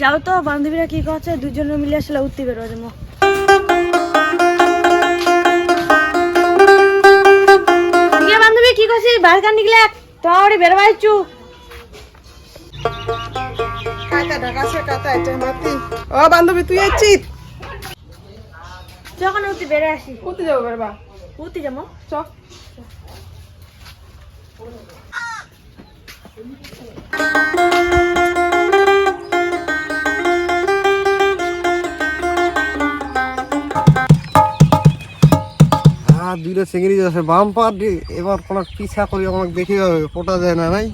যাও তো বান্ধবীরা কি করছে দুজনে মিলে আসলে উঠতে বেরো বান্ধবী কি করছিস? বাইরে কান তোমার ও বান্ধবী তুই আছিস যখন উঠতে আসি। যাব বেরবা উঠতে যাব। চ। আর দুইটা চিংড়ি আছে। বাম পা দি- এবার কোন পিছা করি, আমাকে দেখি পোটা যায় না নাই?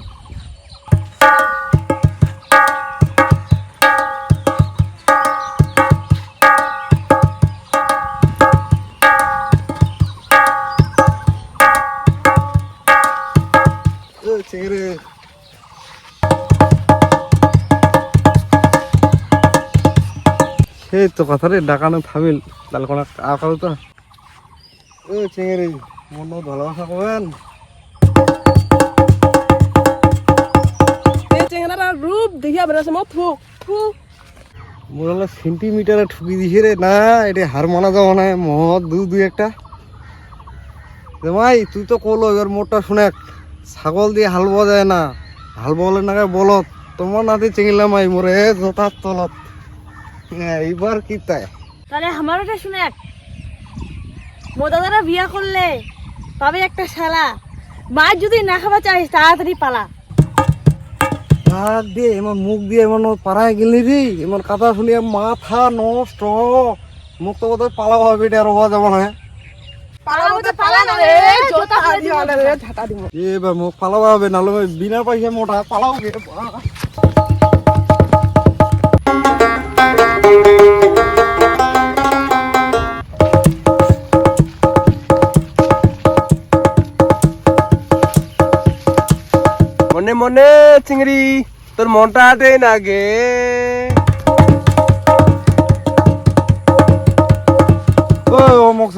চিংড়ি। সেই তো কথা রে ডাকানো থামিল। তাহলে কোনো আকাল তো? ও চিংড়ি মন ভালোবাসা করবেন? রূপ দেখিয়া বেরোছে মত থু মোর হলো সেন্টিমিটারে ঠুকি দিছে রে না এটা হার মানা যাব না মদ দু দু একটা। ভাই তুই তো কলো এবার মোটটা শুনে ছাগল দিয়ে হাল বোয়া যায় না। হাল বলে না বলত তোমার নাতে চিংলাম আই মোরে জোতার তলত। এইবার কি তাই? তাহলে আমারও এটা শুনে মো দাদারা বিয়া করলে পাবে একটা শালা। মাছ যদি না খাবার চাইস তাড়াতাড়ি পালা। ভাগ দিয়ে এমন মুখ দিয়ে এমন পাড়ায় গেলি রে এমন কথা শুনিয়ে মাথা নষ্ট। মুখ তো বোধহয় পালা হবে এটা হওয়া যাব না দিব এবার মুখ পালাবা হবে নাহলে বিনা পয়সা মোটা পালাও মনে মনে চিংড়ি তোর মনটা আটে না গে। ও অমুক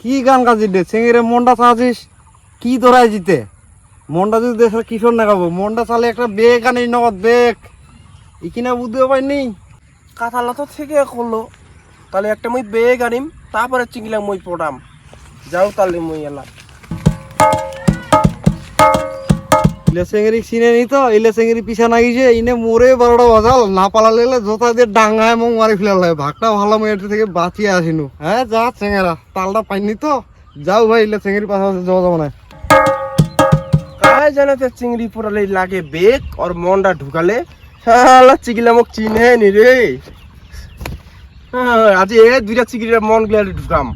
কি গান গাজি দে চেঙ্গিরে মনটা চাচ্ছিস কি ধরাই জিতে? মনটা যদি দেশের কিশোর না খাব মনটা চালে একটা বেগ আনি নগদ বেগ। ইকিনা বুঝতে পারিনি? কাঁথালা তো থেকে করল। তাহলে একটা মই বেগ আনিম তারপরে চিংড়িলা মই পড়াম যাও তাহলে মই এলা ইলে চেঙ্গিরি চিনে নি তো ইলে চেঙ্গিরি পিছা নাগিছে ইনে মোরে বারোটা বাজাল না পালালে জোতা দিয়ে ডাঙায় মোক মারি ফেলালে ভাগটা ভালো মই এটি থেকে বাঁচিয়ে আসিনু। হ্যাঁ যা চেঙ্গেরা তালটা পাইনি তো যাও ভাই ইলে চেঙ্গিরি পাশাপাশি যাওয়া যাব না। কায় জানাতে চিংড়ি পড়ালে লাগে বেগ আর মনটা ঢুকালে শালা চিংড়িলা মোক চিনে নি রে। হ্যাঁ, আজি এ দুইটা চিংড়ির মন গিলা ঢুকাম।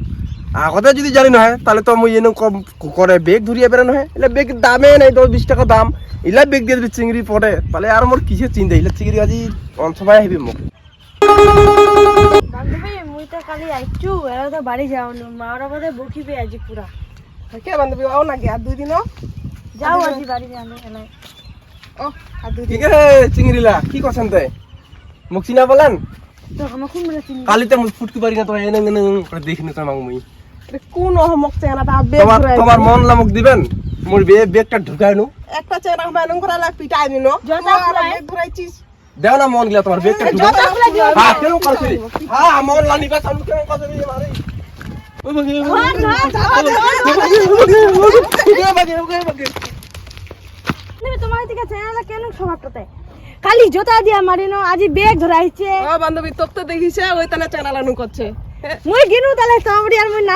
আগতে যদি জানি নহয় তাহলে তো মুই এনে কম করে বেগ ধরিয়ে বেড়ানো হয় এলে বেগ দামে নাই দশ বিশ টাকা দাম ইলা বেগ দিয়ে যদি চিংড়ি পড়ে তাহলে আর মোর কিসে চিন্তা ইলা চিংড়ি আজি অঞ্চমায় আহিবি মোক বান্ধবী মুই তো কালি আইছু এরা তো বাড়ি যাওনি মা ওরা বোধহয় বকিবে আজি পুরা কে বান্ধবী আও নাকি আর দুই দিনও যাও আজি বাড়ি যাওনি এলাই ও আর দুই দিন চিংড়িলা কি করছেন তাই মোক চিনা বলেন তো চিনি কালিতে মুই ফুটকি পারি না তো এনে এনে দেখিনি তো মাগু মুই এটা কোন অহমক চেহারাটা বেগ তোমার তোমার মন লামক দিবেন? মোর বে বেগটা ঢুকাই নু একটা চেহারা বানং করা লাগ পিটাই নিনো। বেগ ঘুরাইছিস দেও না মন গিলা তোমার বেগটা ঢুকাই খুলে হ্যাঁ কেন করছিস হ্যাঁ মন লানি বা সামনে কেন করছিস মারি। তুমি তোমার দিকে চেনা কেন স্বভাবটাতে কালি জোতা দিয়া মারিনো আজি বেগ ধরাইছে ও বান্ধবী তোর তো দেখিছে ওই তানে চেহারা লানু করছে। মুই গিনু তাহলে তোমার আর মুই না